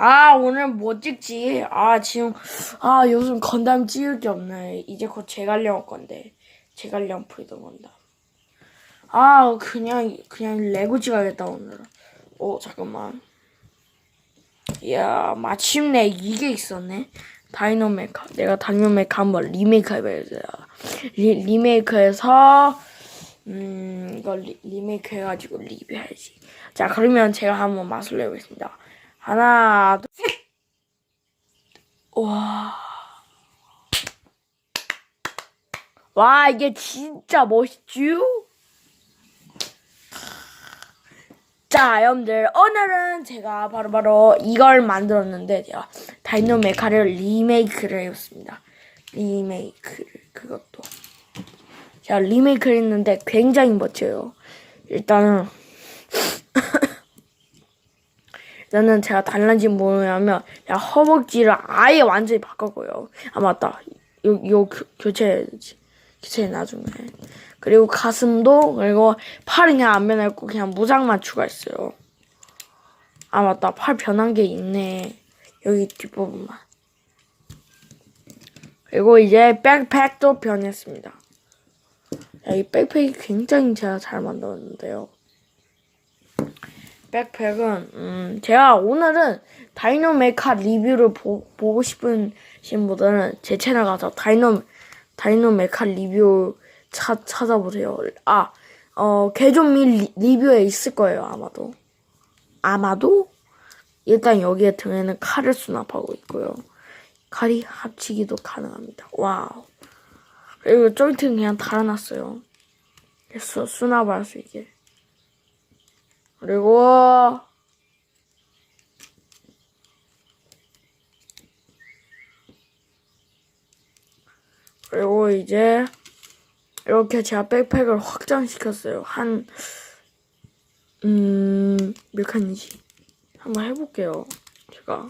아, 오늘 뭐 찍지? 아, 지금, 아, 요즘 건담 찍을 게 없네. 이제 곧 제갈량 올 건데. 제갈량 프리덤 온다. 아, 그냥, 그냥 레고 찍어야겠다, 오늘은. 오, 잠깐만. 이야, 마침내 이게 있었네. 다이노메카. 내가 다이노메카 한번 리메이크 해봐야지. 리, 리메이크해서, 음, 이거 리, 리메이크 해가지고 리뷰해야지. 자, 그러면 제가 한번 맛을 내보겠습니다. 하나, 둘, 셋! 와. 와, 이게 진짜 멋있죠? 자, 여러분들, 오늘은 제가 바로 바로 이걸 만들었는데, 제가 다이노메카를 리메이크를 해봤습니다. 리메이크를, 그것도. 제가 리메이크를 했는데 굉장히 멋져요. 일단은, 일단은 제가 달라진 뭐냐면, 제가 허벅지를 아예 완전히 바꿨고요. 아, 맞다. 요, 요, 교, 교체해야지. 교체 나중에. 그리고 가슴도, 그리고 팔은 그냥 안 변했고, 그냥 무장만 추가했어요. 아, 맞다. 팔 변한 게 있네. 여기 뒷부분만. 그리고 이제 백팩도 변했습니다. 야, 이 백팩이 굉장히 제가 잘 만들었는데요. 백팩은 음 제가 오늘은 다이노메카 리뷰를 보, 보고 싶으신 분들은 제 채널 가서 다이노 다이노메카 리뷰 차, 찾아보세요. 아, 어, 개좀미 리- 리뷰에 있을 거예요, 아마도. 아마도? 일단 여기에 등에는 칼을 수납하고 있고요. 칼이 합치기도 가능합니다. 와우. 그리고 조인트는 그냥 달아놨어요. 수, 수납을 할수 있게. 그리고 그리고 이제 이렇게 제가 백팩을 확장시켰어요. 한 음, 몇 칸이지? 한번 해볼게요. 제가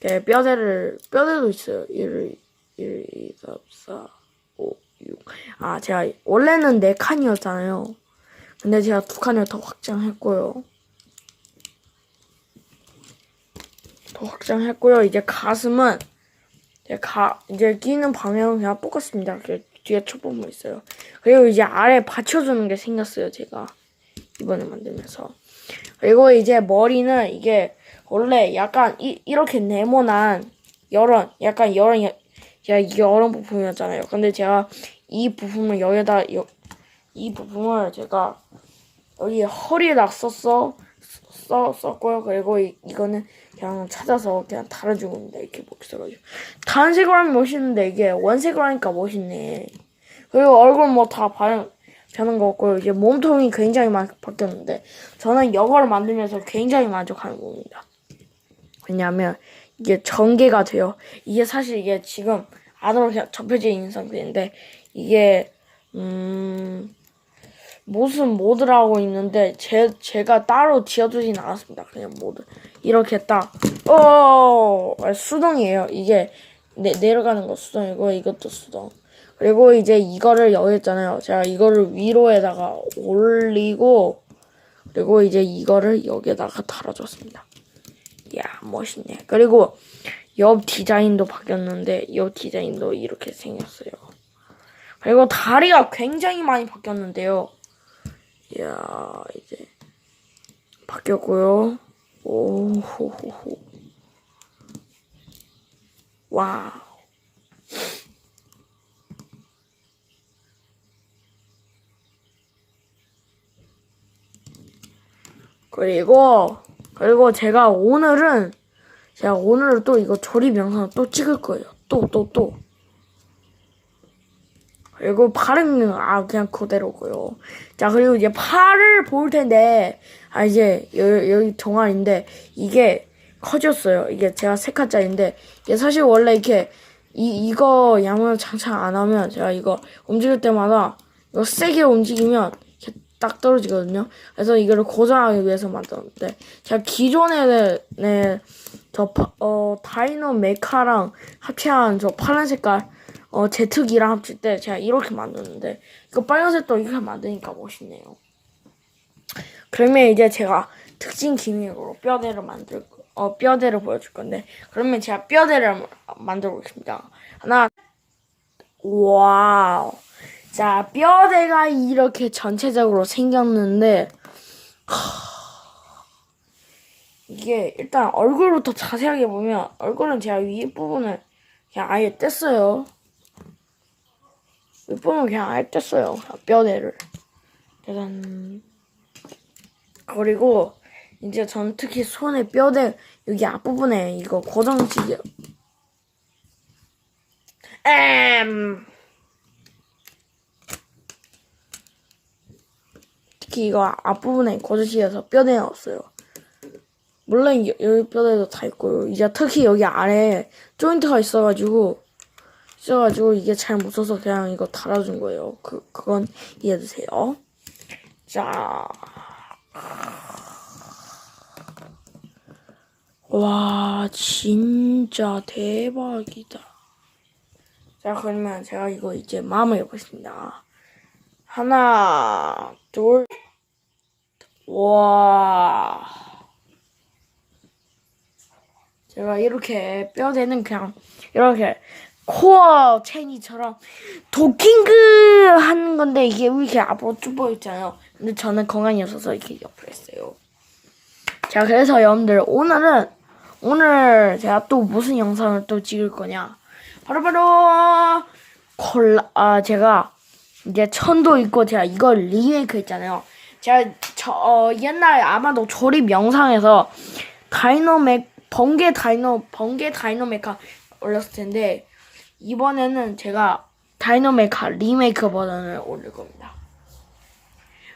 네, 뼈대를 뼈대도 있어요. 1, 1, 2, 3, 4, 5, 6. 아, 제가 원래는 네 칸이었잖아요. 근데 제가 두 칸을 더 확장했고요. 더 확장했고요. 이제 가슴은 이제 가 이제 끼는 방향은 그냥 똑같습니다. 뒤에 첫 부분 있어요. 그리고 이제 아래 받쳐주는 게 생겼어요. 제가 이번에 만들면서. 그리고 이제 머리는 이게 원래 약간 이, 이렇게 네모난 여런 약간 여런 여- 제가 여런 부품이었잖아요. 근데 제가 이 부품을 여기다 여, 이 부품을 제가 여기 허리에다 썼어 써, 썼고요. 그리고 이, 이거는 그냥 찾아서 그냥 달아주고 있는데 이렇게 멋있어가지고 단색으로 하면 멋있는데 이게 원색으로 하니까 멋있네. 그리고 얼굴 뭐다 변, 변한 거 같고요. 이제 몸통이 굉장히 많이 바뀌었는데 저는 이거를 만들면서 굉장히 만족하는 겁니다. 왜냐하면 이게 전개가 돼요. 이게 사실 이게 지금 안으로 접혀져 있는 상태인데 이게 음 무슨 모드라고 있는데 제 제가 따로 지어두진 않았습니다. 그냥 모드 이렇게 딱 어, 수동이에요. 이게 내, 내려가는 거 수동이고 이것도 수동. 그리고 이제 이거를 여기 있잖아요. 제가 이거를 위로에다가 올리고 그리고 이제 이거를 여기에다가 달아줬습니다. 이야 멋있네. 그리고 옆 디자인도 바뀌었는데 옆 디자인도 이렇게 생겼어요. 그리고 다리가 굉장히 많이 바뀌었는데요. 이야 이제 바뀌었고요. 오호호호. 와우. 그리고 그리고 제가 오늘은 제가 오늘은 또 이거 조립 영상을 또 찍을 거예요. 또 또 또. 그리고 팔은 아 그냥 그대로고요. 자 그리고 이제 팔을 볼 텐데 아 이제 여기, 여기 동아리인데 이게 커졌어요. 이게 제가 세 칸짜리인데 이게 사실 원래 이렇게 이 이거 양을 장착 안 하면 제가 이거 움직일 때마다 이거 세게 움직이면 딱 떨어지거든요. 그래서 이거를 고정하기 위해서 만들었는데 제가 기존에 네, 저 파- 어, 다이노 메카랑 합체한 저 파란 색깔 어, 제트기랑 합칠 때 제가 이렇게 만드는데 이거 빨간색도 이렇게 만드니까 멋있네요. 그러면 이제 제가 특징 기믹으로 뼈대를 만들 거- 어, 뼈대를 보여줄 건데 그러면 제가 뼈대를 만들어 보겠습니다. 하나, 와우. 자, 뼈대가 이렇게 전체적으로 생겼는데 이게 일단 얼굴부터 자세하게 보면 얼굴은 제가 윗부분을 그냥 아예 뗐어요. 윗부분은 그냥 아예 뗐어요. 뼈대를. 짜잔. 그리고 이제 전 특히 손에 뼈대 여기 앞부분에 이거 고정시계 엠 특히 이거 앞부분에 고정시켜서 뼈대 넣었어요. 물론 여- 여기 뼈대도 다 있고요. 이제 특히 여기 아래에 조인트가 있어가지고 있어가지고 이게 잘못 써서 그냥 이거 달아준 거예요. 그 그건 이해해주세요. 자. 와, 진짜 대박이다. 자, 그러면 제가 이거 이제 마음을 해보겠습니다. 하나, 둘, 와. 제가 이렇게 뼈대는 그냥 이렇게 코어 체니처럼 도킹그 하는 건데 이게 왜 이렇게 앞으로 쭉 보여 있잖아요. 근데 저는 건강이 없어서 이렇게 옆으로 했어요. 자, 그래서 여러분들 오늘은 오늘 제가 또 무슨 영상을 또 찍을 거냐? 바로바로 콜라 아 제가 이제 천도 있고 제가 이걸 리메이크 했잖아요. 제가 저 어, 옛날에 아마도 조립 영상에서 다이노맥 번개 다이노 번개 다이노메카 올렸을 텐데 이번에는 제가 다이노메카 리메이크 버전을 올릴 겁니다.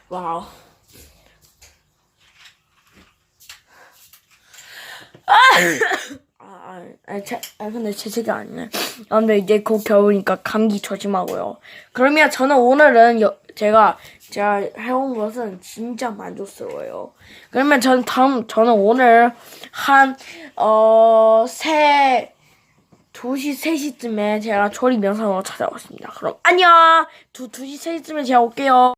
와우. 아, 아, 아, 제, 아 근데 제 책이 아니네. 아, 근데 이제 곧 겨우니까 감기 조심하고요. 그러면 저는 오늘은 여, 제가 제가 해온 것은 진짜 만족스러워요. 그러면 저는 다음 저는 오늘 한어세 2시, 3시쯤에 제가 조립 영상으로 찾아오겠습니다. 그럼 안녕! 2, 2시, 3시쯤에 제가 올게요.